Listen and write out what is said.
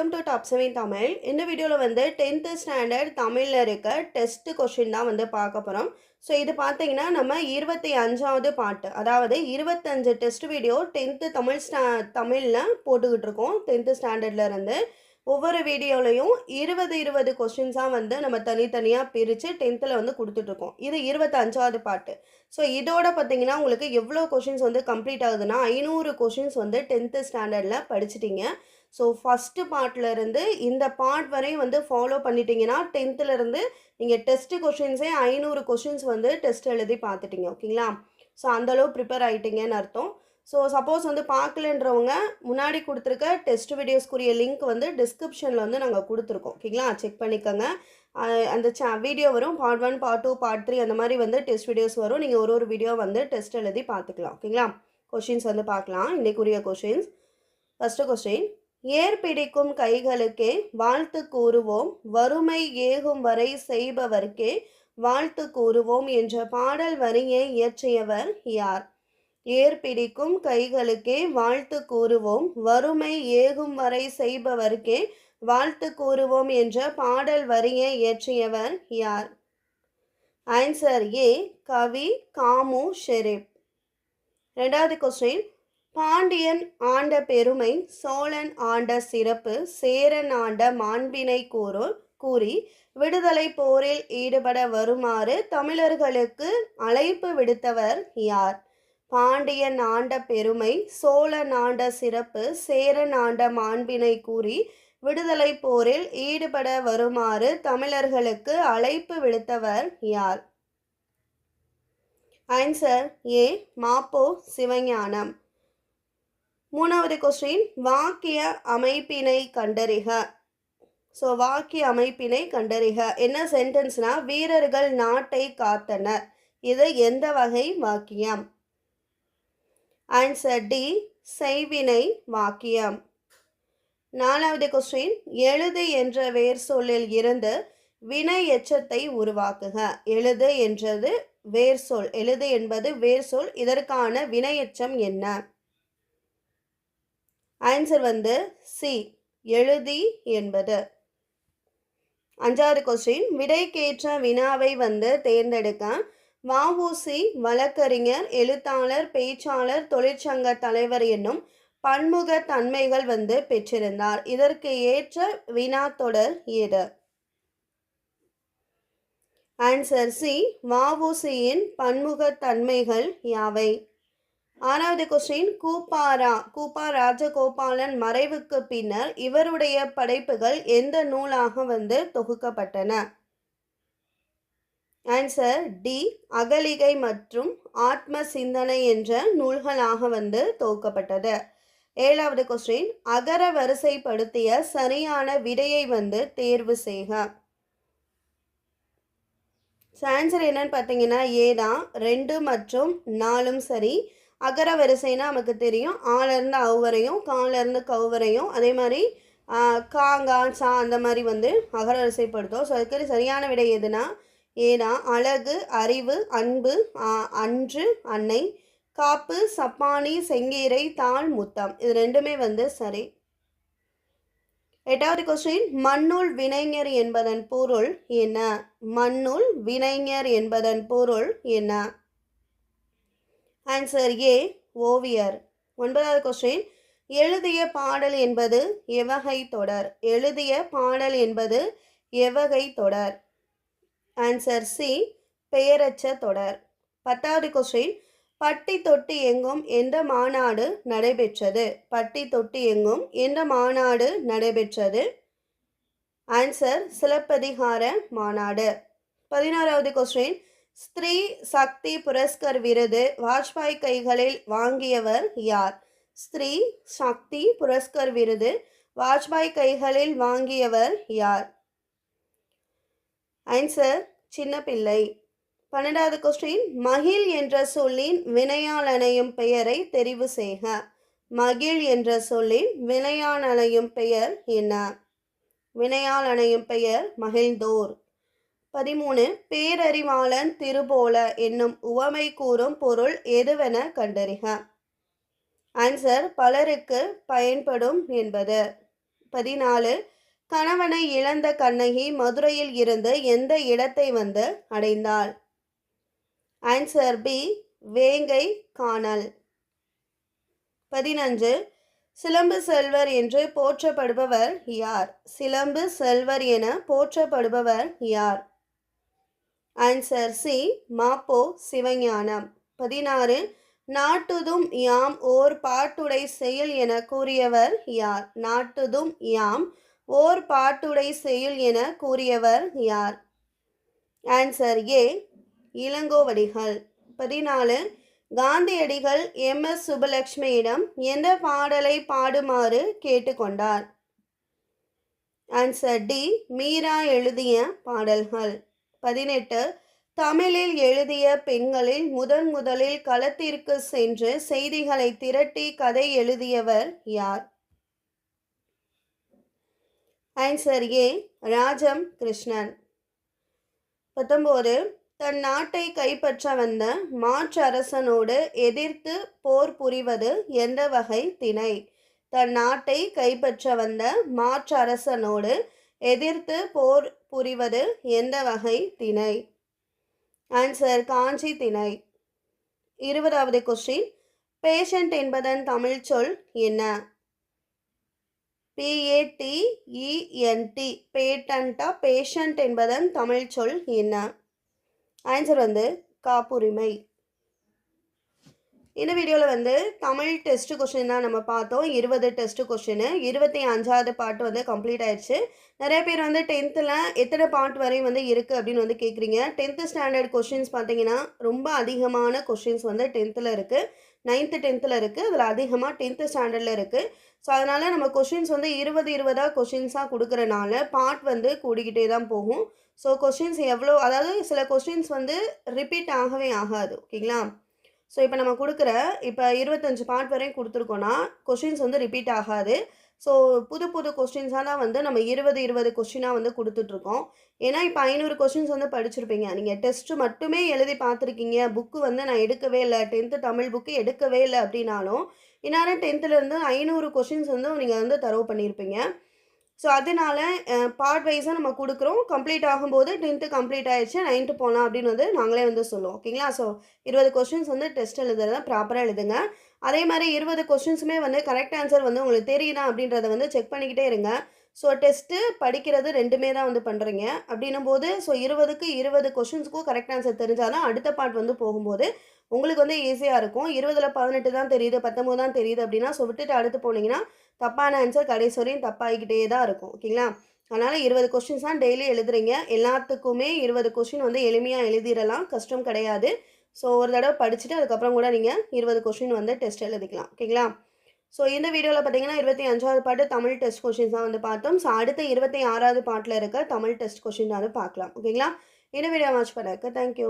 Welcome to top seven Tamil இந்த வீடியோவில் வந்து டென்த்து ஸ்டாண்டர்ட் தமிழில் இருக்க டெஸ்ட்டு கொஷின் தான் வந்து பார்க்க போகிறோம் ஸோ இது பார்த்தீங்கன்னா நம்ம இருபத்தி அஞ்சாவது பாட்டு அதாவது இருபத்தஞ்சு டெஸ்ட் வீடியோ டென்த்து தமிழ் ஸ்டா தமிழில் போட்டுக்கிட்டு இருக்கோம் டென்த்து ஸ்டாண்டர்ட்லேருந்து ஒவ்வொரு வீடியோலையும் இருபது இருபது கொஷின்ஸாக வந்து நம்ம தனித்தனியாக பிரித்து டென்த்தில் வந்து கொடுத்துட்ருக்கோம் இது இருபத்தஞ்சாவது பாட்டு ஸோ இதோட பார்த்தீங்கன்னா உங்களுக்கு எவ்வளோ கொஷின்ஸ் வந்து கம்ப்ளீட் ஆகுதுன்னா ஐநூறு கொஷின்ஸ் வந்து டென்த்து ஸ்டாண்டர்டில் படிச்சிட்டிங்க. ஸோ ஃபஸ்ட்டு பார்ட்லேருந்து இந்த பார்ட் வரையும் வந்து ஃபாலோ பண்ணிட்டீங்கன்னா டென்த்துலேருந்து நீங்கள் டெஸ்ட்டு கொஷின்ஸே ஐநூறு கொஷின்ஸ் வந்து டெஸ்ட் எழுதி பார்த்துட்டீங்க ஓகேங்களா? ஸோ அந்தளவு ப்ரிப்பேர் ஆகிட்டீங்கன்னு அர்த்தம். ஸோ சப்போஸ் வந்து பார்க்கலன்றவங்க முன்னாடி கொடுத்துருக்க டெஸ்ட் வீடியோஸ்க்குரிய லிங்க் வந்து டிஸ்கிரிப்ஷனில் வந்து நாங்கள் கொடுத்துருக்கோம் ஓகேங்களா? செக் பண்ணிக்கோங்க. அந்த சே வீடியோ வரும் part one part two part three அந்த மாதிரி வந்து டெஸ்ட் வீடியோஸ் வரும். நீங்கள் ஒரு ஒரு வீடியோ வந்து டெஸ்ட் எழுதி பார்த்துக்கலாம் ஓகேங்களா? கொஷின்ஸ் வந்து பார்க்கலாம் இன்றைக்குரிய கொஷின்ஸ் ஃபஸ்ட்டு கொஸ்டின் ஏர் பிடிக்கும் கைகளுக்கே வாழ்த்து கூறுவோம். வறுமை ஏகும் வரை செய்பவர்க்கே வாழ்த்து கூறுவோம் என்ற பாடல் வரியை இயற்றியவர் யார்? ஏர் பிடிக்கும் கைகளுக்கே வாழ்த்து கூறுவோம். வறுமை ஏகும் வரை செய்பவர்க்கே வாழ்த்து கூறுவோம் என்ற பாடல் வரியை இயற்றியவர் யார்? Answer A Kavi Kamu Sherif. ரெண்டாவது கொஸ்டின் பாண்டியன் ஆண்ட பெருமை சோழன் ஆண்ட சிறப்பு சேரன் ஆண்ட மாண்பினை கூறு கூறி விடுதலை போரில் ஈடுபட வருமாறு தமிழர்களுக்கு அழைப்பு விடுத்தவர் யார்? பாண்டியன் ஆண்ட பெருமை சோழன் ஆண்ட சிறப்பு சேரன் ஆண்ட மாண்பினை கூறி விடுதலை போரில் ஈடுபட வருமாறு தமிழர்களுக்கு அழைப்பு விடுத்தவர் யார்? Answer A Mapo Sivagnanam. மூணாவது கொஸ்டின் வாக்கிய அமைப்பினை கண்டறிக. ஸோ வாக்கிய அமைப்பினை கண்டறிக. என்ன சென்டென்ஸ்னா வீரர்கள் நாட்டை காத்தனர். இது எந்த வகை வாக்கியம்? ஆன்சர் டி செய்வினை வாக்கியம். நாலாவது கொஸ்டின் எழுது என்ற வேர் சொல்லில் இருந்து வினை எச்சத்தை உருவாக்குக. எழுது என்றது வேர் சொல். எழுது என்பது வேர் சொல். இதற்கான வினையெச்சம் என்ன? ஆன்சர் வந்து சி எழுதி என்பது. அஞ்சாவது கொஸ்டின் விடைக்கேற்ற வினாவை வந்து தேர்ந்தெடுக்க. வஉசி வழக்கறிஞர் எழுத்தாளர் பேச்சாளர் தொழிற்சங்க தலைவர் என்னும் பன்முக தன்மைகள் வந்து பெற்றிருந்தார். இதற்கு ஏற்ற வினா தொடர் எது? ஆன்சர் சி வஉசியின் பன்முக தன்மைகள் யாவை? ஆறாவது கொஸ்டின் கூப்பாரா கூப்பா ராஜகோபாலன் மறைவுக்கு பின்னர் இவருடைய படைப்புகள் எந்த நூலாக வந்து தொகுக்கப்பட்டன? ஆன்சர் டி அகலிகை மற்றும் ஆத்ம சிந்தனை என்ற நூல்களாக வந்து தொகுக்கப்பட்டது. ஏழாவது கொஸ்டின் அகர வரிசைப்படுத்திய சரியான விடையை வந்து தேர்வு செய்க. ஆன்சர் என்னன்னு பார்த்தீங்கன்னா ஏ தான் ரெண்டு மற்றும் நாலும் சரி அகர வரிசைனா நமக்கு தெரியும். ஆலேருந்து அவ் வரையும் காலேருந்து கவ் வரையும் அதே மாதிரி காங்கா சா அந்த மாதிரி வந்து அகர வரிசைப்படுத்தும் ஸோ அதுக்கு சரியான விடை எதுனா ஏன்னா அழகு அறிவு அன்பு அன்று அன்னை காப்பு சப்பானி செங்கீரை தாள் முத்தம். இது ரெண்டுமே வந்து சரி. எட்டாவது கொஸ்டின் மண்ணுள் வினைஞர் என்பதன் பொருள் என்ன? மண்ணுள் வினைஞர் என்பதன் பொருள் என்ன? ஆன்சர் ஏ ஓவியர். ஒன்பதாவது கொஸ்டின் எழுதிய பாடல் என்பது எவகை தொடர்? எழுதிய பாடல் என்பது எவகை தொடர்? ஆன்சர் சி பெயரச்ச தொடர். பத்தாவது கொஸ்டின் பட்டி தொட்டி எங்கும் எந்த மாநாடு நடைபெற்றது? பட்டி தொட்டி எங்கும் எந்த மாநாடு நடைபெற்றது? ஆன்சர் சிலப்பதிகார மாநாடு. பதினாறாவது கொஸ்டின் ஸ்திரீ சக்தி புரஸ்கர் விருது வாஜ்பாய் கைகளில் வாங்கியவர் யார்? ஸ்திரீ சக்தி புரஸ்கர் விருது வாஜ்பாய் கைகளில் வாங்கியவர் யார்? ஆன்சர் சின்ன பிள்ளை பன்னெண்டாவது கொஸ்டின் மகிழ் என்ற சொல்லின் வினையாளனையும் பெயரை தெரிவு செய்க. மகிழ் என்ற சொல்லின் வினையாளனையும் பெயர் என்ன? வினையாளனையும் பெயர் மகிழ்ந்தோர். பதிமூணு பேரறிவாளன் திருபோல என்னும் உவமை கூறும் பொருள் எதுவென கண்டறிக. ஆன்சர் பலருக்கு பயன்படும் என்பது. பதினாலு கணவனை இழந்த கண்ணகி மதுரையில் இருந்து எந்த இடத்தை வந்து அடைந்தாள்? ஆன்சர் பி வேங்கை காணல். பதினஞ்சு சிலம்பு செல்வர் என்று போற்றப்படுபவர் யார்? சிலம்பு செல்வர் என போற்றப்படுபவர் யார்? Answer C Mapo Sivagnanam. பதினாறு நாட்டுதும் யாம் ஓர் பாட்டுடை செயல் என கூறியவர் யார்? நாட்டுதும் யாம் ஓர் பாட்டுடை செயல் என கூறியவர் யார்? Answer A Ilangovadigal. பதினாலு காந்தியடிகள் எம். எஸ். சுபலட்சுமியிடம் எந்த பாடலை பாடுமாறு கேட்டுக்கொண்டார்? ஆன்சர் டி மீரா எழுதிய பாடல்கள். பதினெட்டு தமிழில் எழுதிய பெண்களில் முதன் முதலில் களத்திற்கு சென்று செய்திகளை திரட்டி கதை எழுதியவர் யார்? Answer A Rajam Krishnan. பத்தொம்போது தன் நாட்டை கைப்பற்ற வந்த மாற்று அரசனோடு எதிர்த்து போர் புரிவது எந்த வகை திணை? தன் நாட்டை கைப்பற்ற வந்த மாற்று அரசனோடு எதிர்த்து போர் புரிவது எந்த வகை திணை? ஆன்சர் காஞ்சி திணை. இருபதாவது கொஸ்டின் பேஷண்ட் என்பதன் தமிழ் சொல் என்ன? பிஏடிஇஎன்டி பேட்டண்டா பேஷண்ட் என்பதன் தமிழ் சொல் என்ன? ஆன்சர் வந்து காப்புரிமை. இந்த வீடியோவில் வந்து தமிழ் டெஸ்ட் கொஷின் தான் நம்ம பார்த்தோம். இருபது டெஸ்ட் கொஷின் இருபத்தி அஞ்சாவது பாட்டு வந்து கம்ப்ளீட் ஆயிடுச்சு. நிறைய பேர் வந்து டென்த்தில் எத்தனை பாட்டு வரையும் வந்து இருக்குது அப்படின்னு வந்து கேட்குறீங்க டென்த்து ஸ்டாண்டர்ட் கொஷின்ஸ் பார்த்தீங்கன்னா ரொம்ப அதிகமான கொஷின்ஸ் வந்து டென்த்தில் இருக்குது நைன்த்து டென்த்தில் இருக்குது அதில் அதிகமாக டென்த்து ஸ்டாண்டர்டில் இருக்குது ஸோ அதனால் நம்ம கொஷின்ஸ் வந்து இருபது இருபதாக கொஷின்ஸாக கொடுக்குறனால பார்ட் வந்து கூடிக்கிட்டே தான் போகும். ஸோ கொஷின்ஸ் எவ்வளோ அதாவது சில கொஷின்ஸ் வந்து ரிப்பீட் ஆகவே ஆகாது. ஓகேங்களா? ஸோ இப்போ நம்ம கொடுக்குற இப்போ இருபத்தஞ்சு பார்ட் வரையும் கொடுத்துருக்கோன்னா கொஷின்ஸ் வந்து ரிப்பீட் ஆகாது. ஸோ புது புது கொஸ்டின்ஸாக தான் வந்து நம்ம இருபது இருபது கொஸ்டினாக வந்து கொடுத்துட்ருக்கோம். ஏன்னா இப்போ ஐநூறு கொஸ்டின்ஸ் வந்து படிச்சிருப்பீங்க. நீங்கள் டெஸ்ட்டு மட்டுமே எழுதி பார்த்துருக்கீங்க. புக்கு வந்து நான் எடுக்கவே இல்லை. டென்த்து தமிழ் புக்கு எடுக்கவே இல்லை அப்படின்னாலும் இந்நேரம் டென்த்துலேருந்து ஐநூறு கொஷின்ஸ் வந்து நீங்கள் வந்து தரவு பண்ணியிருப்பீங்க ஸோ அதனால பார்ட் வைஸாக நம்ம கொடுக்குறோம். கம்ப்ளீட் ஆகும்போது டென்த்து கம்ப்ளீட் ஆகிடுச்சு நைன்த்து போகலாம் அப்படின்னு வந்து நாங்களே வந்து சொல்லுவோம். ஓகேங்களா ஸோ இருபது கொஸ்டின்ஸ் வந்து டெஸ்ட் எழுதுறத ப்ராப்பராக எழுதுங்க. அதே மாதிரி இருபது கொஸ்டின்ஸுமே வந்து கரெக்ட் ஆன்சர் வந்து உங்களுக்கு தெரியுதா அப்படின்றத வந்து செக் பண்ணிக்கிட்டே இருங்க. ஸோ டெஸ்ட்டு படிக்கிறது ரெண்டுமே தான் வந்து பண்ணுறீங்க அப்படின்னும் போது ஸோ இருபதுக்கு இருபது கொஷின்ஸுக்கும் கரெக்ட் ஆன்சர் தெரிஞ்சால் தான் அடுத்த பார்ட் வந்து போகும்போது உங்களுக்கு வந்து ஈஸியாக இருக்கும். இருபதில் பதினெட்டு தான் தெரியுது பத்தொம்போது தான் தெரியுது அப்படின்னா ஸோ விட்டுட்டு அடுத்து போனீங்கன்னா தப்பான ஆன்சர் கடைசி வரையும் தப்பாகிக்கிட்டே தான் இருக்கும் ஓகேங்களா? அதனால் இருபது கொஸ்டின்ஸ் தான் டெய்லி எழுதுறீங்க. எல்லாத்துக்குமே இருபது கொஸ்டின் வந்து எளிமையாக எழுதிடலாம். கஷ்டம் கிடையாது. ஸோ ஒரு தடவை படிச்சுட்டு அதுக்கப்புறம் கூட நீங்கள் இருபது கொஸ்டின் வந்து டெஸ்ட் எழுதிக்கலாம் ஓகேங்களா? ஸோ இந்த வீடியோவில் பார்த்தீங்கன்னா இருபத்தி அஞ்சாவது பாட்டு தமிழ் டெஸ்ட் கொஷின்ஸ் தான் வந்து பார்த்தோம். ஸோ அடுத்த இருபத்தி ஆறாவது பாட்டில் இருக்க தமிழ் டெஸ்ட் கொஷின் தான் பார்க்கலாம் ஓகேங்களா? இந்த வீடியோ வாட்ச் பண்ணக்கு தேங்க்யூ